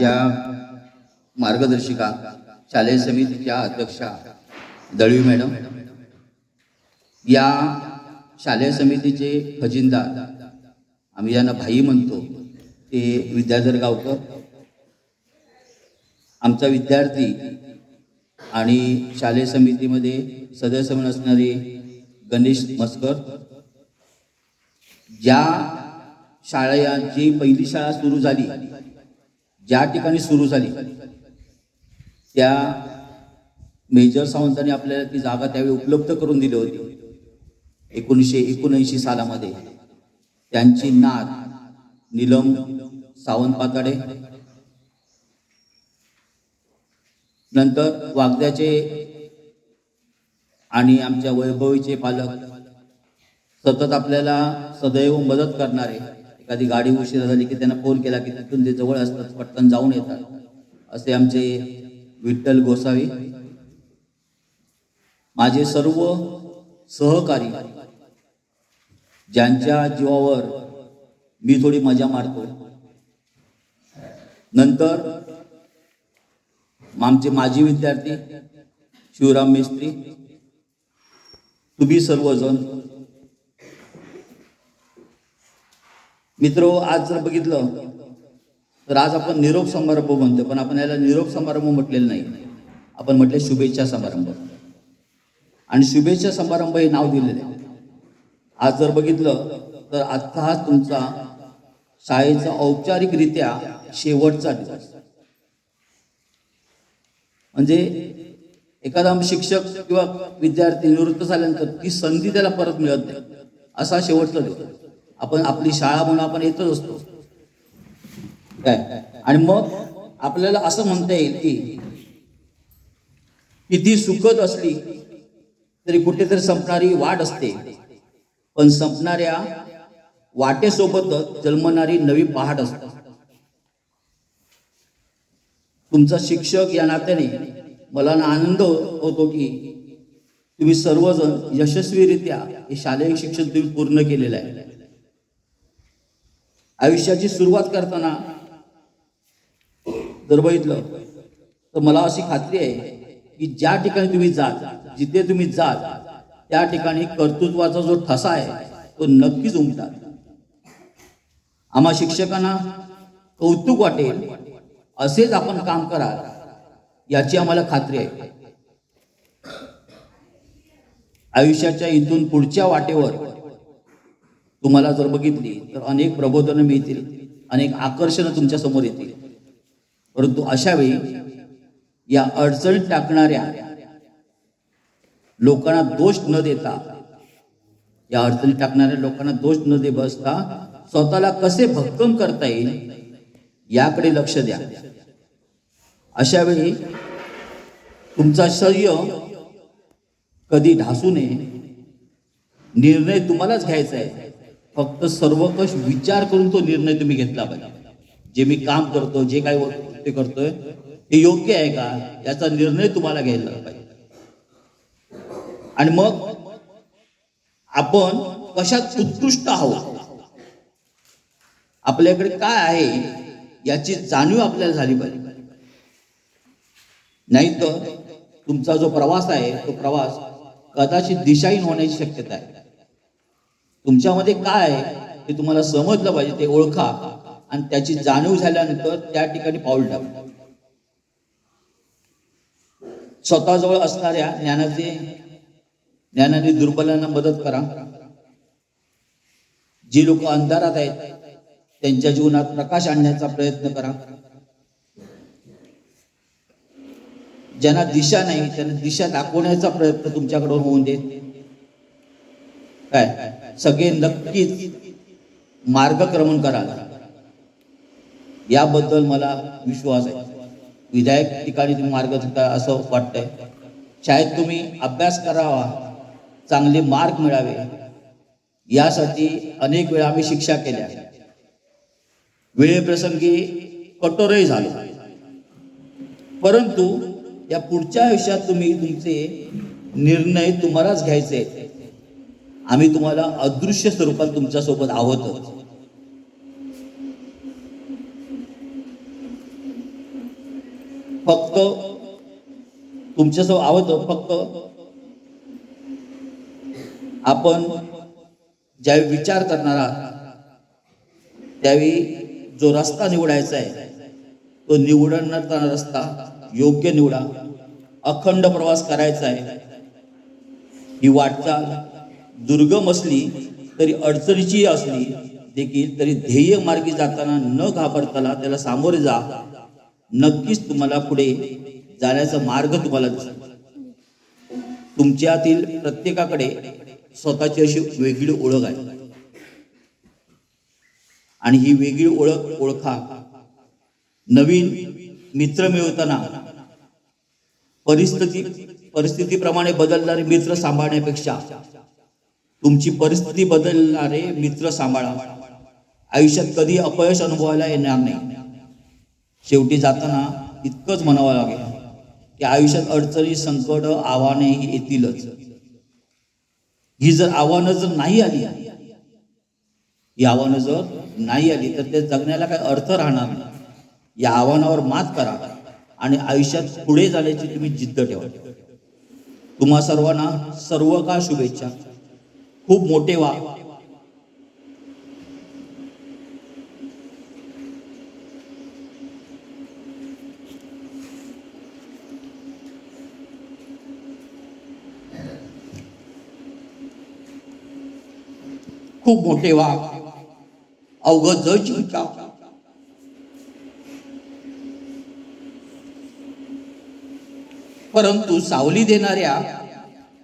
माझ्या मार्गदर्शिका शालेय समितीच्या अध्यक्षा दळवी मॅडम या शालेय समितीचे खजिनदार आम्ही ज्यांना भाई म्हणतो ते विद्याधर गावकर आमचा विद्यार्थी आणि शालेय समितीमध्ये सदस्य म्हणून असणारे गणेश मस्कर ज्या शाळा जी पहिली शाळा सुरू झाली ज्या ठिकाणी सुरू झाली त्या मेजर सावंतांनी आपल्याला ती जागा त्यावेळी उपलब्ध करून दिली होती. एकोणीसशे एकोणऐंशी सालामध्ये त्यांची नात निलम सावंत पाताडे नंतर वागद्याचे आणि आमच्या वैभवीचे पालक सतत आपल्याला सदैव मदत करणारे एखादी गाडी उशिरा झाली की त्यांना फोन केला की तिथून ते जवळ असतात पटकन जाऊन येतात. असे आमचे विठ्ठल गोसावी. माझे सर्व सहकारी ज्यांच्या जीवावर मी थोडी मजा मारतो. नंतर आमचे माजी विद्यार्थी शिवराम मिस्त्री तुम्ही सर्वजण मित्र आज जर बघितलं तर आज आपण निरोप समारंभ म्हणतो पण आपण याला निरोप समारंभ म्हटलेलं नाही. आपण म्हटले शुभेच्छा समारंभ. आणि शुभेच्छा समारंभ हे नाव दिलेलं आहे. आज जर बघितलं तर आजचा हा तुमचा शाळेचा औपचारिकरित्या शेवटचा दिवस. म्हणजे एखादा शिक्षक किंवा विद्यार्थी निवृत्त झाल्यानंतर ती संधी त्याला परत मिळत नाही. असा शेवटचा दिवस. आपण आपली शाळा म्हणून आपण येतच असतो. काय? आणि मग आपल्याला असं म्हणता येईल की किती सुखद असली तरी कुठेतरी संपणारी वाट असते. पण संपणाऱ्या वाटेसोबतच जन्मणारी नवी पहाट असते. तुमचा शिक्षक या नात्याने मला ना आनंद होतो की तुम्ही सर्वजण यशस्वीरित्या हे शालेय शिक्षण तुम्ही पूर्ण केलेलं आहे. आयुष्याची सुरुवात करताना जर बघितलं तर मला अशी खात्री आहे की ज्या ठिकाणी तुम्ही जात जिथे तुम्ही जात त्या ठिकाणी कर्तृत्वाचा जो ठसा आहे तो नक्कीच उमटाल आम्हा शिक्षकांना कौतुक वाटेल असेच आपण काम करा याची आम्हाला खात्री आहे. आयुष्याच्या इथून पुढच्या वाटेवर तुम्हाला जर बघितली तर अनेक प्रबोधनं मिळतील अनेक आकर्षणं तुमच्यासमोर येतील. परंतु अशा वेळी या अडचणीत टाकणाऱ्या लोकांना दोष न देता या अडचणीत टाकणाऱ्या लोकांना दोष न दे बसता स्वतःला कसे भक्कम करता येईल याकडे लक्ष द्या. अशा वेळी तुमचा शय्य कधी ढासू नये निर्णय तुम्हालाच घ्यायचा आहे. फक्त सर्वकष विचार करून तो निर्णय तुम्ही घेतला पाहिजे. जे मी काम करतो जे काही ते करतोय ते योग्य आहे का? याचा निर्णय तुम्हाला घ्यायला पाहिजे. आणि मग आपण कशात उत्कृष्ट आहोत? आपल्याकडे काय आहे याची जाणीव आपल्याला झाली पाहिजे. नाहीतर तुमचा जो प्रवास आहे तो प्रवास कदाचित दिशाहीन होण्याची शक्यता आहे. तुमच्यामध्ये काय आहे हे तुम्हाला समजलं पाहिजे ते ओळखा. आणि त्याची जाणीव झाल्यानंतर त्या ठिकाणी पाऊल टाका. स्वतःजवळ असणाऱ्या ज्ञानाचे ज्ञानाने दुर्बलांना मदत करा. जी लोक अंधारात आहेत त्यांच्या जीवनात प्रकाश आणण्याचा प्रयत्न करा. ज्यांना दिशा नाही त्यांना दिशा दाखवण्याचा प्रयत्न तुमच्याकडून होऊन देत. काय? सगळे नक्कीच मार्गक्रमण करा याबद्दल मला विश्वास आहे. विधायक ठिकाणी तुम्ही मार्ग धरता असं वाटतंय. शाळेत तुम्ही अभ्यास करावा चांगले मार्क मिळावे. यासाठी अनेक वेळा आम्ही शिक्षा केल्या. वेळेप्रसंगी कठोरही झालो. परंतु या पुढच्या आयुष्यात तुम्ही तुमचे निर्णय तुम्हालाच घ्यायचे आहेत. आम्ही तुम्हाला अदृश्य स्वरूपात तुमच्यासोबत आहोतच. फक्त तुमच्यासोबत आहोत फक्त आपण ज्यावेळी विचार करणार आहात त्यावेळी जो रस्ता निवडायचा आहे तो निवडणारा रस्ता योग्य निवडा. अखंड प्रवास करायचा आहे. ही वाटचाल दुर्गम असली तरी अडचणीची असली देखील तरी ध्येय मार्गी जाताना न घाबरताना त्याला सामोरे जा. नक्कीच तुम्हाला पुढे जाण्याचा मार्ग तुम्हाला दिसेल. तुमच्यातील प्रत्येकाकडे स्वतःची अशी वेगळी ओळख आहे. आणि ही वेगळी ओळख ओळखा. नवीन मित्र मिळवताना परिस्थिती परिस्थितीप्रमाणे बदलणारे मित्र सांभाळण्यापेक्षा तुमची परिस्थिती बदलणारे मित्र सांभाळा. आयुष्यात कधी अपयश अनुभवायला येणार नाही. शेवटी जाताना इतकंच म्हणावं लागेल की आयुष्यात अडचणी संकट आव्हाने येतीलच. ही जर आव्हानं जर नाही आली ही आव्हानं जर नाही आली तर ते जगण्याला काही अर्थ राहणार नाही. या आव्हानावर मात करा आणि आयुष्यात पुढे जाण्याची तुम्ही जिद्द ठेवा. तुम्हा सर्वांना सर्व का शुभेच्छा? खूप मोठे व्हा खूप मोठे व्हा अवघड जग जिंका परंतु सावली देणाऱ्या